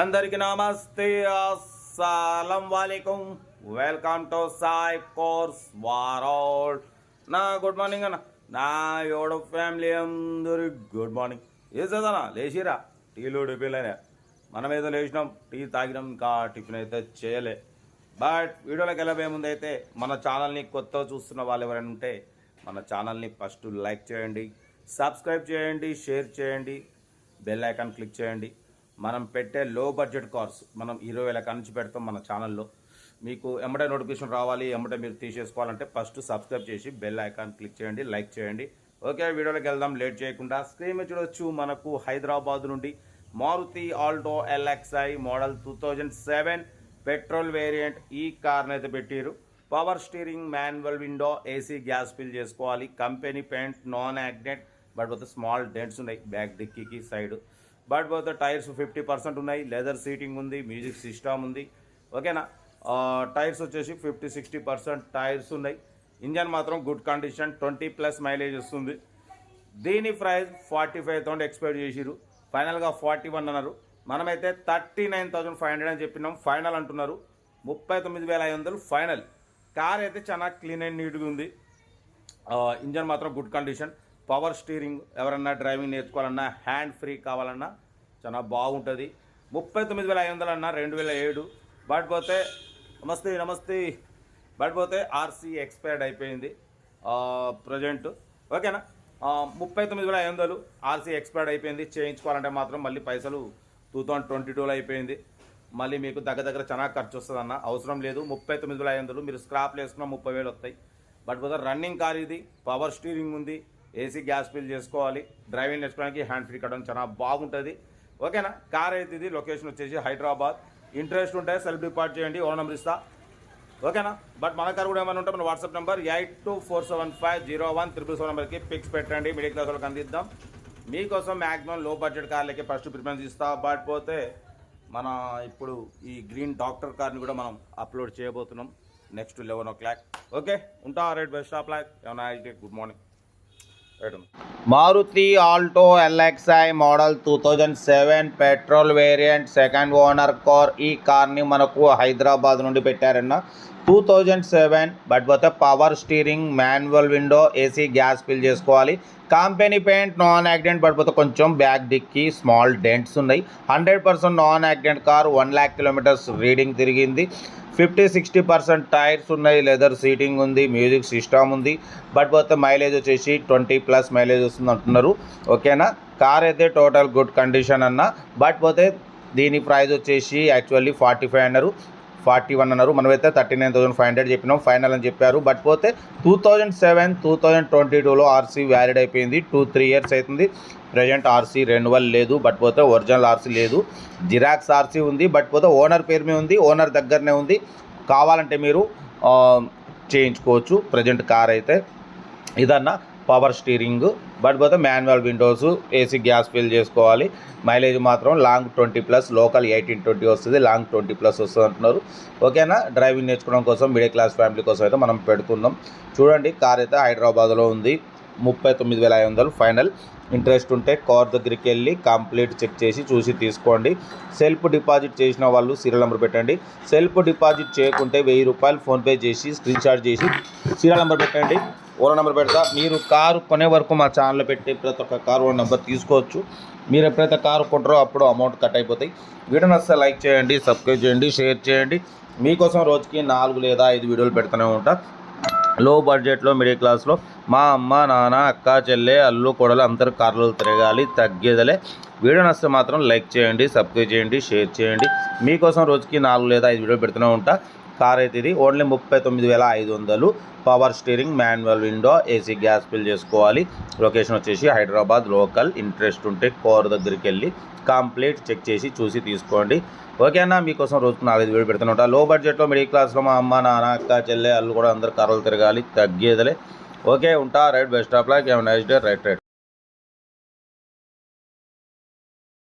అందరికి నమస్తే. అస్సలం వాలేకం. వెల్కమ్ టు సాయి కోర్స్ వారోల్. నా గుడ్ మార్నింగ్ అన్న. నా యోడ ఫ్యామిలీ అందరి గుడ్ మార్నింగ్. ఏ లేచిరా? టీలు టిఫిన్లైనా మనం ఏదో లేచినాం. టీ తాగినాం ఇంకా టిఫిన్ అయితే చేయలే. బట్ వీడియోలోకి వెళ్ళబోయే ముందు అయితే మన ఛానల్ని కొత్తగా చూస్తున్న వాళ్ళు ఎవరైనా ఉంటే మన ఛానల్ని ఫస్ట్ లైక్ చేయండి సబ్స్క్రైబ్ చేయండి షేర్ చేయండి బెల్ ఐకాన్ క్లిక్ చేయండి. మనం పెట్టే లో బడ్జెట్ కార్స్ మనం ఇరవై వేల నుంచి పెడతాం మన ఛానల్లో మీకు ఎమ్మటే నోటిఫికేషన్ రావాలి ఎమ్మటే మీరు తీసేసుకోవాలంటే ఫస్ట్ సబ్స్క్రైబ్ చేసి బెల్ ఐకాన్ క్లిక్ చేయండి లైక్ చేయండి. ఓకే వీడియోలోకి వెళ్దాం. లేట్ చేయకుండా స్క్రీన్ మీద చూడొచ్చు మనకు హైదరాబాద్ నుండి Maruti Alto LXi model two thousand seven petrol variant ఈ కార్ని అయితే పెట్టారు. Power steering manual window AC gas fill చేసుకోవాలి. Company paint non accident but small dents ఉన్నాయి. బ్యాక్ డిక్కీకి సైడ్ బట్ పోతే టైర్స్ ఫిఫ్టీ పర్సెంట్ ఉన్నాయి. లెదర్ సీటింగ్ ఉంది మ్యూజిక్ సిస్టమ్ ఉంది. ఓకేనా? టైర్స్ వచ్చేసి ఫిఫ్టీ సిక్స్టీ పర్సెంట్ టైర్స్ ఉన్నాయి. ఇంజన్ మాత్రం good condition twenty plus mileage వస్తుంది. దీని price forty five thousand expect చేసిరు ఫైనల్గా ఫార్టీ వన్ అన్నారు. మనమైతే thirty nine thousand five hundred అని చెప్పినాం. ఫైనల్ అంటున్నారు. ముప్పై తొమ్మిది వేల ఐదు వందలు ఫైనల్. కార్ అయితే చాలా క్లీన్ అండ్ నీట్గా ఉంది. ఇంజన్ మాత్రం గుడ్ కండిషన్. పవర్ స్టీరింగ్ ఎవరన్నా డ్రైవింగ్ నేర్చుకోవాలన్నా హ్యాండ్ ఫ్రీ కావాలన్నా చాలా బాగుంటుంది. ముప్పై తొమ్మిది వేల ఐదు వందలు అన్నా రెండు వేల ఏడు. బట్ పోతే నమస్తే నమస్తే. బట్ పోతే ఆర్సీ ఎక్స్పైర్డ్ అయిపోయింది ప్రజెంట్. ఓకేనా? ముప్పై తొమ్మిది వేల ఐదు వందలు ఆర్సీ ఎక్స్పైర్డ్ అయిపోయింది. చేయించుకోవాలంటే మాత్రం మళ్ళీ పైసలు టూ థౌజండ్ ట్వంటీ టూలో అయిపోయింది. మళ్ళీ మీకు దగ్గర దగ్గర చాలా ఖర్చు వస్తుందన్న అవసరం లేదు. ముప్పై తొమ్మిది వేల ఐదు వందలు మీరు స్క్రాప్లు వేసుకున్న ముప్పై వేలు వస్తాయి. బట్ పోతే రన్నింగ్ కార్ ఇది పవర్ స్టీరింగ్ ఉంది. ఏసీ గ్యాస్ ఫిల్ చేసుకోవాలి డ్రైవింగ్ నేర్చుకోవడానికి హ్యాండ్ ఫ్రీ కట్టడం చాలా బాగుంటుంది. ఓకేనా? కార్ అయితే ఇది లొకేషన్ వచ్చేసి హైదరాబాద్. ఇంట్రెస్ట్ ఉంటే సెల్ఫ్ డిపార్ట్ చేయండి ఓ నెంబర్ ఇస్తా. ఓకేనా? బట్ మన కార్ కూడా ఏమైనా ఉంటే మన WhatsApp number eight two four seven five zero one triple seven నెంబర్కి పిక్స్ పెట్టండి మిడిల్ క్లాస్ వాళ్ళకి అందిద్దాం. మీకోసం మ్యాక్సిమం లో బడ్జెట్ కార్లకి ఫస్ట్ ప్రిఫరెన్స్ ఇస్తా. బట్ పోతే మన ఇప్పుడు ఈ గ్రీన్ డాక్టర్ కార్ని కూడా మనం అప్లోడ్ చేయబోతున్నాం. Next eleven o'clock. ఓకే? ఉంటా రైట్ బెస్ట్ ఆఫ్ లైక్ ఏమైనా good morning. Maruti Alto LXi model two thousand seven petrol variant second owner car. ఈ కార్ని మనకు హైదరాబాద్ నుండి పెట్టారన్న టూ థౌజండ్ సెవెన్ బట్ పోతే power steering manual window AC gas fill చేసుకోవాలి. Company paint non accident but పోతే కొంచెం బ్యాక్ డిక్కి స్మాల్ డెంట్స్ ఉన్నాయి. Hundred percent non accident car one lakh kilometres reading తిరిగింది. ఫిఫ్టీ సిక్స్టీ పర్సెంట్ టైర్స్ ఉన్నాయి leather seating ఉంది music system ఉంది. But పోతే mileage వచ్చేసి ట్వంటీ ప్లస్ మైలేజ్ వస్తుంది అంటున్నారు. ఓకేనా? కార్ అయితే టోటల్ గుడ్ కండిషన్ అన్న. బట్ పోతే దీని ప్రైస్ వచ్చేసి యాక్చువల్లీ ఫార్టీ ఫైవ్ అన్నారు. ఫార్టీ వన్ అన్నారు. మనమైతే thirty nine thousand five hundred చెప్పినాం. ఫైనల్ అని చెప్పారు. బట్ పోతే two thousand seven two thousand twenty టూలో ఆర్సీ వ్యాలిడ్ అయిపోయింది. టూ త్రీ ఇయర్స్ అవుతుంది ప్రజెంట్ ఆర్సీ రెన్యువల్ లేదు. బట్ పోతే ఒరిజినల్ ఆర్సీ లేదు. జిరాక్స్ ఆర్సీ ఉంది. బట్ పోతే ఓనర్ పేరు మీద ఉంది. ఓనర్ దగ్గరనే ఉంది. కావాలంటే మీరు చేయించుకోవచ్చు. ప్రజెంట్ కార్ అయితే. ఇదన్నా పవర్ స్టీరింగ్ బట్ పోతే manual windows AC gas fill చేసుకోవాలి. మైలేజ్ మాత్రం long twenty plus local eighteen twenty వస్తుంది లాంగ్ ట్వంటీ ప్లస్ వస్తుంది అంటున్నారు. ఓకేనా? డ్రైవింగ్ నేర్చుకోవడం కోసం మిడిల్ క్లాస్ ఫ్యామిలీ కోసం అయితే మనం పెడుతున్నాం చూడండి కార్ అయితే హైదరాబాద్లో ఉంది. ముప్పై తొమ్మిది వేల ఐదు వందలు ఫైనల్. ఇంట్రెస్ట్ ఉంటే కార్ దగ్గరికి వెళ్ళి కంప్లీట్ చెక్ చేసి చూసి తీసుకోండి. సెల్ఫ్ డిపాజిట్ చేసిన వాళ్ళు సీరియల్ నెంబర్ పెట్టండి. సెల్ఫ్ డిపాజిట్ చేయకుంటే వెయ్యి రూపాయలు ఫోన్పే చేసి స్క్రీన్ షాట్ చేసి సీరియల్ నెంబర్ పెట్టండి. ఓనర్ నెంబర్ పెడతా. మీరు కారు కొనే వరకు మా ఛానల్లో పెట్టి ప్రతి ఒక్క కారు ఓనర్ నెంబర్ తీసుకోవచ్చు. మీరు ఎప్పుడైతే కారు కొంటారో అప్పుడు అమౌంట్ కట్ అయిపోతాయి. వీడియో నచ్చితే లైక్ చేయండి సబ్స్క్రైబ్ చేయండి షేర్ చేయండి. మీకోసం రోజుకి నాలుగు లేదా ఐదు వీడియోలు పెడుతూనే ఉంటా. లో బడ్జెట్లో మిడిల్ క్లాస్లో మా అమ్మ నాన్న అక్క చెల్లె అల్లు కొడలు అందరు కార్లు తిరగాలి తగ్గేదలే. వీడియో నచ్చితే మాత్రం లైక్ చేయండి సబ్స్క్రైబ్ చేయండి షేర్ చేయండి. మీకోసం రోజుకి నాలుగు లేదా ఐదు వీడియోలు పెడుతూనే ఉంటా. కార్ అయితే ఇది ఓన్లీ ముప్పై తొమ్మిది వేల ఐదు వందలు. Power steering manual window AC gas fill చేసుకోవాలి. లొకేషన్ వచ్చేసి హైదరాబాద్ లోకల్. ఇంట్రెస్ట్ ఉంటే కోర్ దగ్గరికి వెళ్ళి కంప్లీట్ చెక్ చేసి చూసి తీసుకోండి. ఓకేనా మీకోసం రోజుకు నాలుగైదు వేలు పెడుతుంటా లో బడ్జెట్లో మిడిల్ క్లాస్లో మా అమ్మ నాన్న అక్క చెల్లె అల్లు కూడా అందరు కర్రలు తిరగాలి. తగ్గేదలే. ఓకే ఉంటా. Right best of luck. Nice day. Right right.